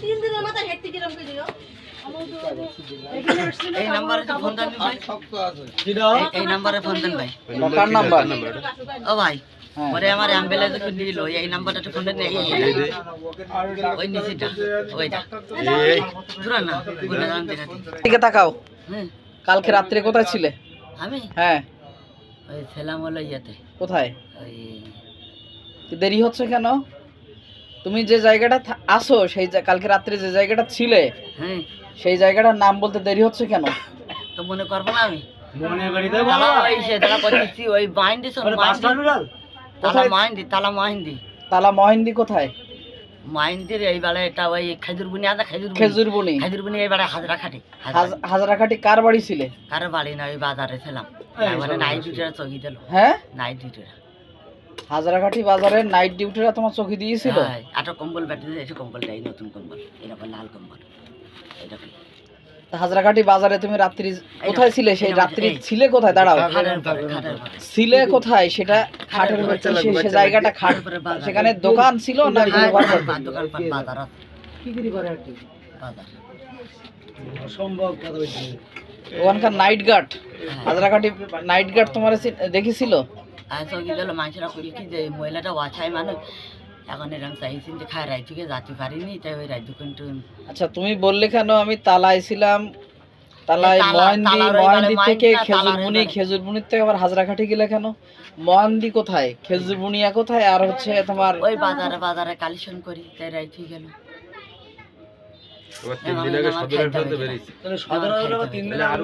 তিন দিনের মাথায় হেঁটে কিরম করে দিও এই নাম্বারে তো ফোন দেন ভাই। এই- এই নাম্বারে ফোন দেন ভাই। কার নাম্বার ও ভাই। পরে আমার অ্যাম্বুলেন্স একটু দিল এই নাম্বারটা ফোন দেন এই এই- এই- ওই নিচিটা ওইটা দূরা না বলে জান দেখা দিকে তাকাও। হ্যাঁ। কালকে রাত্রে কোথায় ছিলে? আমি? হ্যাঁ। ওই ছিলাম হলো ইয়েতে কোথায়? ওই দেরি হচ্ছে কেন? তুমি যে জায়গাটা আসো সেই কালকে রাত্রে যে জায়গাটা ছিলে হ্যাঁ। সেই জায়গাটার নাম বলতে দেরি হচ্ছে কেন? তো মনে করব না আমি। তালা ওই সে তালা করতেছি ওই মাইন্দি শোন তালা মাইন্দি তালা মাইন্দি। তালা মহেন্দি কোথায়? মাইন্দির এই বেলা এটা ওই খেজুর বুনি আছে খেজুর বুনি। খেজুর বনি খেজুর বুনি এই বেলা হাজরা খাটি কার বাড়ি ছিলে? কার বাড়ি না ওই বাজারে ছিলাম। মানে নাইট ডিউটিরা চকি দিল। হ্যাঁ? নাইট ডিউটিরা হাজারাকাঠি বাজারে নাইট ডিউটিরা তোমার চোখে দিয়েছিল? হ্যাঁ আটা কম্বল ব্যাটারি এসে কম্বল দেয় নতুন কম্বল এরকম লাল কম্বল এরকম তা হাজারাকাঠি বাজারে তুমি রাত্রি কোথায় ছিলে? সেই রাত্রি ছিলে কোথায়? দাঁড়াও। ছিলে কোথায়? সেটা খাটের উপরে সে- জায়গাটা খাট সেখানে দোকান ছিল না হ্যাঁ, ওখানকার নাইট গার্ড হ্যাঁ। হাজারাকাঠি নাইট গার্ড তোমার দেখেছিল মানুষরা কইল কি যে মহিলাটা মানুষ। এখন এরকম চাইছেন যে খায় রাইতুকে যেতে পারিনি তাই ওই রাইতু কিন্তু আচ্ছা তুমি বললে কেন? আমি তালায় ছিলাম। তালায় মহেন্দি মহেন্দি থেকে থেকে আবার গেলে কেন? মহেন্দি কোথায়? খেজুর বুনিয়া কোথায়? আর হচ্ছে তোমার ওই বাজারে বাজারে কালেকশন করি তাই রাইতু গেল তিন দিন আগে সদরের ফেরত বেরিয়েছি। আমার খাইতে হবে।